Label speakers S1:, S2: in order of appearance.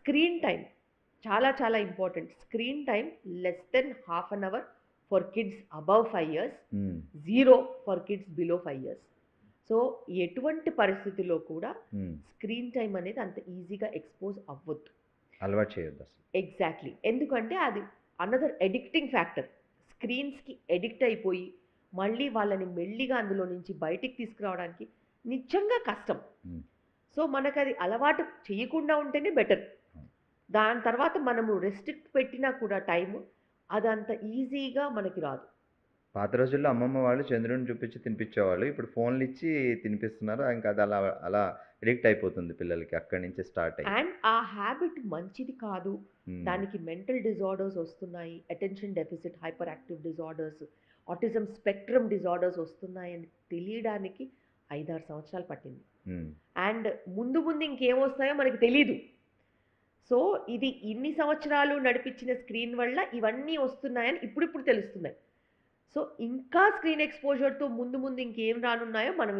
S1: Screen time చాలా చాలా important. Screen time less than half an hour for kids above five years
S2: um,
S1: zero for kids below five years. So ఎటువంటి పరిస్థితుల్లో కూడా
S2: ఉమ్.
S1: Screen time అనేది అంత ఈజీగా expose అవ్వద్దు.
S2: అలవాటు చేయొద్దు
S1: ఎగ్జాక్ట్లీ. ఎందుకంటే అది అనదర్ ఎడిక్టింగ్ ఫ్యాక్టర్. స్క్రీన్స్కి ఎడిక్ట్ అయిపోయి మళ్ళీ వాళ్ళని మెల్లిగా అందులో నుంచి బయటికి తీసుకురావడానికి నిజంగా కష్టం.
S2: Hmm.
S1: సో మనకు అది అలవాటు చేయకుండా ఉంటేనే బెటర్.
S2: Hmm.
S1: దాని తర్వాత మనము రెస్ట్రిక్ట్ పెట్టినా కూడా టైము అదంత ఈజీగా మనకి రాదు.
S2: పాత రోజుల్లో అమ్మమ్మ వాళ్ళు చంద్రుడిని చూపించి తినిపించేవాళ్ళు. ఇప్పుడు ఫోన్లు ఇచ్చి తినిపిస్తున్నారు. ఇంకా అది అలా అలా ఎడిక్ట్ అయిపోతుంది పిల్లలకి అక్కడి నుంచి స్టార్ట్ అయ్యి.
S1: అండ్ ఆ హ్యాబిట్ మంచిది కాదు. దానికి మెంటల్ డిజార్డర్స్ వస్తున్నాయి. Attention deficit hyper active disorders autism spectrum disorders వస్తున్నాయని తెలియడానికి ఐదారు సంవత్సరాలు పట్టింది. అండ్ ముందు ముందు ఇంకేం వస్తాయో మనకి తెలీదు. సో ఇది ఇన్ని సంవత్సరాలు నడిపించిన స్క్రీన్ వల్ల ఇవన్నీ వస్తున్నాయని ఇప్పుడిప్పుడు తెలుస్తున్నాయి. సో ఇంకా స్క్రీన్ ఎక్స్పోజర్తో ముందు ముందు ఇంకేం రానున్నాయో మనం